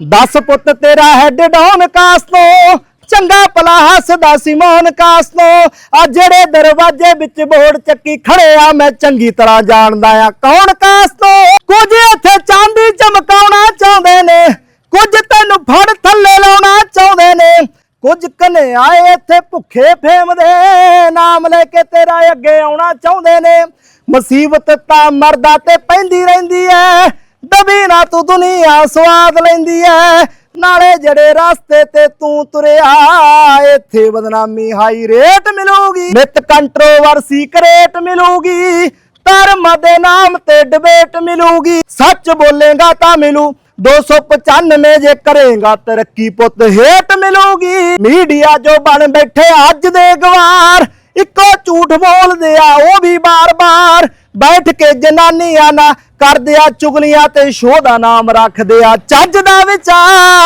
10 ਪੁੱਤ ਤੇਰਾ head down ਕਾਸ ਤੋਂ ਚੰਗਾ ਭਲਾ ਹੱਸਦਾ ਸੀ ਕਾਸ ਤੋਂ ਆ ਜਿਹੜੇ ਦਰਵਾਜ਼ੇ ਵਿੱਚ ਬੋੜ ਚੱਕੀ ਖੜੇ ਆ, ਮੈਂ ਚੰਗੀ ਤਰ੍ਹਾਂ ਜਾਣਦਾ ਆ ਕੌਣ ਕਾਸ ਤੋਂ ਕੁਝ ਇੱਥੇ ਚਾਂਦੀ ਚਮਕਾਉਣਾ ਚਾਹੁੰਦੇ ਨੇ, ਕੁਝ ਤੈਨੂੰ ਫੜ ਥੱਲੇ ਲਾਉਣਾ ਚਾਹੁੰਦੇ ਨੇ। ਕੁਝ ਕਨੇ ਆਏ ਇੱਥੇ ਭੁੱਖੇ ਫੇਮਦੇ, ਨਾਮ ਲੈ ਕੇ ਤੇਰਾ ਅੱਗੇ ਆਉਣਾ ਚਾਹੁੰਦੇ ਨੇ। ਮੁਸੀਬਤ ਤਾਂ ਮਰਦਾ ਤੇ ਪੈਂਦੀ ਰਹਿੰਦੀ ਤੂੰ ਦੁਨੀਆ ਸਵਾਦ ਲੈਂਦੀ ਐ। ਨਾਲੇ ਜਿਹੜੇ ਰਸਤੇ ਤੇ ਤੂੰ ਤੁਰਿਆ, ਇੱਥੇ ਬਦਨਾਮੀ ਹਾਈ ਰੇਟ ਮਿਲੂਗੀ। ਨਿਤ ਕੰਟਰੋਵਰਸੀ ਕਰੇਟ ਮਿਲੂਗੀ। ਧਰਮ ਦੇ ਨਾਮ ਤੇ ਡਿਬੇਟ ਮਿਲੂਗੀ। ਸੱਚ ਬੋਲੇਗਾ ਤਾਂ ਮਿਲੂ। 295 ਜੇ ਕਰੇਗਾ ਤਰੱਕੀ ਪੁੱਤ ਹੇਟ ਮਿਲੂਗੀ। ਮੀਡੀਆ ਜੋ ਬਣ ਬੈਠੇ ਅੱਜ ਦੇ ਗਵਾਰ, ਇੱਕੋ ਝੂਠ ਬੋਲਦੇ ਆ, ਉਹ ਵੀ ਬਾਰ-ਬਾਰ। ਬੈਠ ਕੇ ਜਨਾਨੀਆਂ ਨਾ ਕਰਦੇ ਆ ਚੁਗਲੀਆਂ ਤੇ ਸ਼ੋਅ ਦਾ ਨਾਮ ਰੱਖਦੇ ਆ ਚੱਜ ਦਾ ਵਿਚਾਰ।